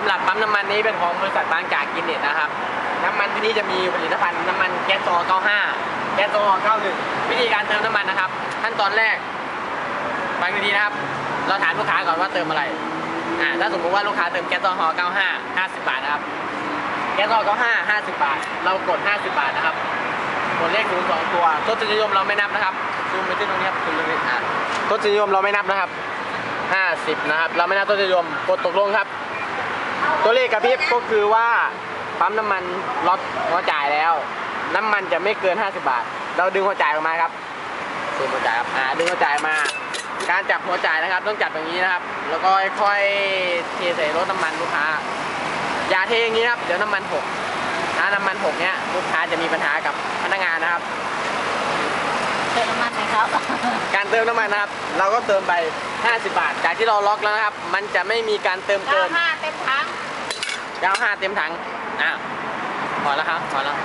สำหรับปั๊มน้ำมันนี้เป็นของบริษัทบางจากกินเน็ตนะครับ น้ำมันที่นี่จะมีผลิตภัณฑ์น้ำมันแก๊สโซ95 แก๊สโซ91 วิธีการเติมน้ำมันนะครับ ขั้นตอนแรกฟังดีๆนะครับ เราถามลูกค้าก่อนว่าเติมอะไร อ่า ถ้าสมมติว่าลูกค้าเติมแก๊สโซ95 50 บาทนะครับ แก๊สโซ95 50 บาท เรากด 50 บาทนะครับ กดเลขศูนย์สองตัวทศนิยมเราไม่นับนะครับ ซูมไปที่ตรงนี้ครับซูมตรงนี้อ่าทศนิยมเราไม่นับนะครับ 50 นะครับ เราไม่นับทศนิยม กดตกลงครับ ตัวเลขกระพริบก็คือว่าปั๊มน้ำมันล็อตหัวจ่ายแล้ว น้ำมันจะไม่เกิน 50 บาท เราดึงหัวจ่ายออกมาครับดึงหัวจ่ายครับอ่าดึงหัวจ่ายมา การจับหัวจ่ายนะครับ ต้องจับอย่างนี้นะครับ แล้วก็ค่อยๆเทใส่รถน้ำมันลูกค้าอย่าเทอย่างนี้นะครับเดี๋ยวน้ำมันหกถ้าน้ำมันหกเนี้ยลูกค้าจะมีปัญหากับพนักงานนะครับเติมน้ำมันไหมครับ การเติมน้ำมันนะครับ เราก็เติมไป 50 บาท จากที่เราล็อกแล้วนะครับ มันจะไม่มีการเติมเกิน95เต็มถัง ดาวห้าเต็มถัง อะพอแล้วครับ พอแล้ว